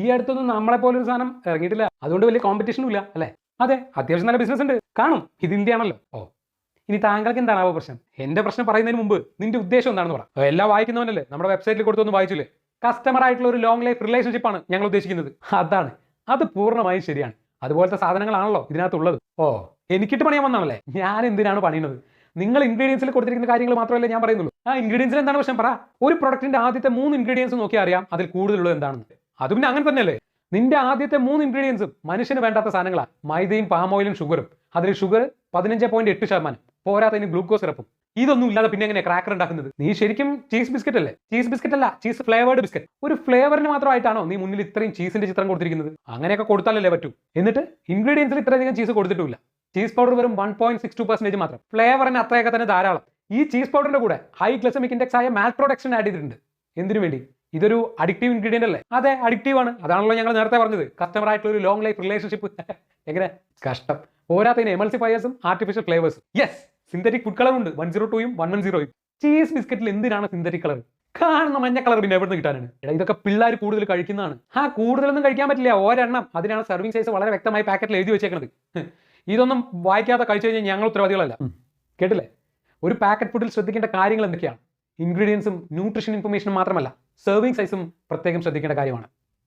ഈ അടുത്തൊന്നും നമ്മളെ പോലെ ഒരു സാധനം ഇറങ്ങിയിട്ടില്ല. അതുകൊണ്ട് വലിയ കോമ്പറ്റീഷനും ഇല്ല അല്ലേ? അതെ അത്യാവശ്യം നല്ല ബിസിനസ് ഉണ്ട്. കാണും ഇത് ഇന്ത്യയാണല്ലോ. ഓ ഇനി താങ്കൾക്ക് എന്താണ് എന്താണാവോ പ്രശ്നം? എന്റെ പ്രശ്നം പറയുന്നതിന് മുമ്പ് നിന്റെ ഉദ്ദേശം എന്താണെന്ന് പറ. എല്ലാം വായിക്കുന്നവനല്ലേ? നമ്മുടെ വെബ്സൈറ്റിൽ കൊടുത്തൊന്നും വായിച്ചില്ലേ? കസ്റ്റമർ ആയിട്ടുള്ള ഒരു ലോങ് ലൈഫ് റിലേഷൻഷിപ്പ് ആണ് ഞങ്ങൾ ഉദ്ദേശിക്കുന്നത്. അതാണ്. അത് പൂർണമായും ശരിയാണ്. അതുപോലത്തെ സാധനങ്ങളാണല്ലോ ഇതിനകത്തുള്ളത്. ഓ എനിക്കിട്ട് പണിയാൻ വന്നാണല്ലേ ഞാൻ എന്തിനാണ് പണിയുന്നത്? നിങ്ങൾ ഇൻഗ്രീഡിയൻസിൽ കൊടുത്തിരിക്കുന്ന കാര്യങ്ങൾ മാത്രമല്ലേ ഞാൻ പറയുന്നുള്ളൂ. ആ ഇൻഗ്രീഡിയൻസിൽ എന്താണ് പ്രശ്നം? പറ. ഒരു പ്രൊഡക്റ്റിന്റെ ആദ്യത്തെ മൂന്ന് ഇൻഗ്രീഡിയൻസ് നോക്കി അറിയാം അതിൽ കൂടുതലുള്ളത് എന്താണെന്ന്. അത് പിന്നെ അങ്ങനെ തന്നെയല്ലേ? നിന്റെ ആദ്യത്തെ മൂന്ന് ഇൻഗ്രീഡിയൻസും മനുഷ്യന് വേണ്ടാത്ത സാധനങ്ങളാണ് മൈദയും പാം ഓയിലും ഷുഗറും അതിൽ ഷുഗർ പതിനഞ്ച് പോയിന്റ് എട്ട് ശതമാനം. പോരാത്തതിന് ഗ്ലൂക്കോസ് സിറപ്പും ഇതൊന്നും ഇല്ലാതെ പിന്നെ എങ്ങനെ ക്രാക്കർ ഉണ്ടാക്കുന്നത്? നീ ശരിക്കും ചീസ് ബിസ്ക്കറ്റ് അല്ലേ? ചീസ് ബിസ്ക്കറ്റ് അല്ല ചീസ് ഫ്ലേവേർഡ് ബിസ്ക്കറ്റ് ഒരു ഫ്ലേവറിന് മാത്രമായിട്ടാണോ നീ മുന്നിൽ ഇത്രയും ചീസിന്റെ ചിത്രം കൊടുത്തിരിക്കുന്നത്? അങ്ങനെയൊക്കെ കൊടുത്താലല്ലേ പറ്റൂ. എന്നിട്ട് ഇൻഗ്രീഡിയൻസിൽ ഇത്രയധികം ചീസ് കൊടുത്തിട്ടില്ല ചീസ് പൗഡർ വെറും one point six two percentage മാത്രം. ഫ്ലേവറിന് അത്രയൊക്കെ തന്നെ ധാരാളം. ഈ ചീസ് പൗഡറിന്റെ കൂടെ ഹൈ ഗ്ലസമിക് ഇൻഡെക്സ് ആയ മാൽ പ്രൊഡക്ഷൻ ആഡ് ചെയ്തിട്ടുണ്ട്. എന്തിനു വേണ്ടി? ഇതൊരു അഡിക്റ്റീവ് ഇൻഗ്രീഡിയന്റ് അല്ലേ? അതെ അഡിക്റ്റീവ് ആണ്. അതാണല്ലോ ഞങ്ങൾ നേരത്തെ പറഞ്ഞത്. കസ്റ്റമർ ആയിട്ടുള്ള ഒരു ലോങ് ലൈഫ് റിലേഷൻഷിപ്പ് എങ്ങനെ? കഷ്ടം. പോരാത്തതിന് എമൽസിഫയേഴ്സും ആർട്ടിഫിഷ്യൽ ഫ്ലേവേഴ്സും യെസ് സിന്തറ്റിക് ഫുഡ് കളർ ഉണ്ട്. വൺ സീറോ ടൂയും വൺ വൺ സീറോയും ചീസ് ബിസ്ക്കറ്റിൽ എന്തിനാണ് സിന്തറ്റിക് കളർ കാണുന്ന മഞ്ഞ കളർ പിന്നെ എവിടെ നിന്ന് കിട്ടാനാണ്? എടാ ഇതൊക്കെ പിള്ളേർ കൂടുതൽ കഴിക്കുന്നതാണ്. ആ കൂടുതലൊന്നും കഴിക്കാൻ പറ്റില്ല. ഒരെണ്ണം. അതിനാണ് സർവിംഗ് സൈസ് വളരെ വ്യക്തമായി പാക്കറ്റിൽ എഴുതി വെച്ചേക്കുന്നത് ഇതൊന്നും വായിക്കാതെ കഴിച്ചു കഴിഞ്ഞാൽ ഞങ്ങൾ ഉത്തരവാദികളല്ല. കേട്ടില്ലേ? ഒരു പാക്കറ്റ് ഫുഡിൽ ശ്രദ്ധിക്കേണ്ട കാര്യങ്ങൾ എന്തൊക്കെയാണ്? ഇൻഗ്രീഡിയൻസും ന്യൂട്രീഷൻ ഇൻഫർമേഷനും മാത്രമല്ല. സെർവിംഗ് സൈസും പ്രത്യേകം ശ്രദ്ധിക്കേണ്ട കാര്യമാണ്.